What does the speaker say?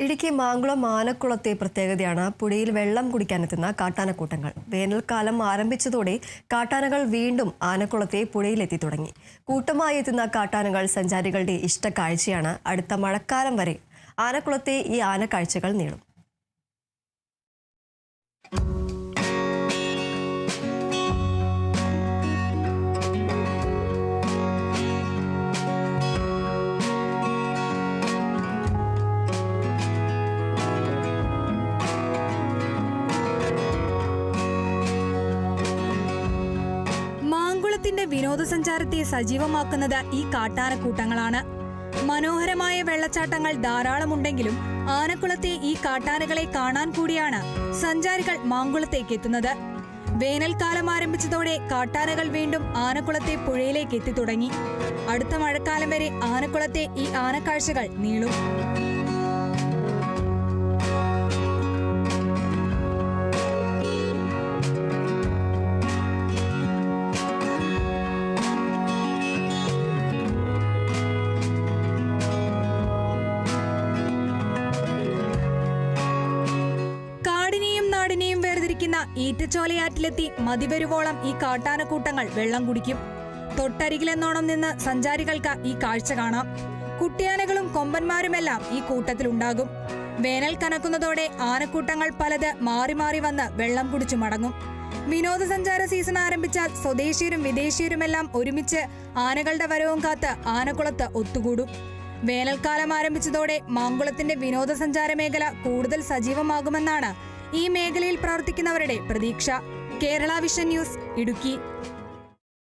ഇടുക്കി മാങ്കുളം ആനക്കുളത്തെ പ്രത്യേകതയാണ് പുഴയിൽ വെള്ളം കുടിക്കാനെത്തുന്ന കാട്ടാനക്കൂട്ടങ്ങൾ. വേനൽക്കാലം ആരംഭിച്ചതോടെ കാട്ടാനകൾ വീണ്ടും ആനക്കുളത്തെ പുഴയിലെത്തി തുടങ്ങി. കൂട്ടമായി എത്തുന്ന കാട്ടാനകൾ സഞ്ചാരികളുടെ ഇഷ്ട കാഴ്ചയാണ് അടുത്ത മഴക്കാലം വരെ. ആനക്കുളത്തെ ഈ ആനക്കാഴ്ചകൾ നീളും മാങ്കുളത്തിന്റെ വിനോദസഞ്ചാരത്തെ സജീവമാക്കുന്നത് ഈ കാട്ടാനക്കൂട്ടങ്ങളാണ്. മനോഹരമായ വെള്ളച്ചാട്ടങ്ങൾ ധാരാളമുണ്ടെങ്കിലും ആനക്കുളത്തെ ഈ കാട്ടാനകളെ കാണാൻ കൂടിയാണ് സഞ്ചാരികൾ മാങ്കുളത്തേക്ക് എത്തുന്നത്. വേനൽക്കാലം ആരംഭിച്ചതോടെ കാട്ടാനകൾ വീണ്ടും ആനക്കുളത്തെ പുഴയിലേക്ക് എത്തി തുടങ്ങി. അടുത്ത മഴക്കാലം വരെ ആനക്കുളത്തെ ഈ ആനക്കാഴ്ചകൾ നീളും. കാടിനെയും വേർതിരിക്കുന്ന ഈറ്റച്ചോലയാറ്റിലെത്തി മതിവരുവോളം ഈ കാട്ടാനക്കൂട്ടങ്ങൾ വെള്ളം കുടിക്കും. തൊട്ടരികിലെന്നോണം നിന്ന് സഞ്ചാരികൾക്ക് ഈ കാഴ്ച കാണാം. കുട്ടിയാനകളും കൊമ്പന്മാരുമെല്ലാം ഈ കൂട്ടത്തിലുണ്ടാകും വേനൽ കനക്കുന്നതോടെ ആനക്കൂട്ടങ്ങൾ പലത് മാറി മാറി വന്ന് വെള്ളം കുടിച്ചു മടങ്ങും. വിനോദസഞ്ചാര സീസൺ ആരംഭിച്ചാൽ സ്വദേശീയരും വിദേശീയരുമെല്ലാം ഒരുമിച്ച് ആനകളുടെ വരവും കാത്ത് ആനക്കുളത്ത് ഒത്തുകൂടും. വേനൽക്കാലം ആരംഭിച്ചതോടെ മാങ്കുളത്തിന്റെ വിനോദസഞ്ചാര മേഖല കൂടുതൽ സജീവമാകുമെന്നാണ് ഈ മേഖലയിൽ പ്രവർത്തിക്കുന്നവരുടെ പ്രതീക്ഷ. Kerala Vision News Idukki.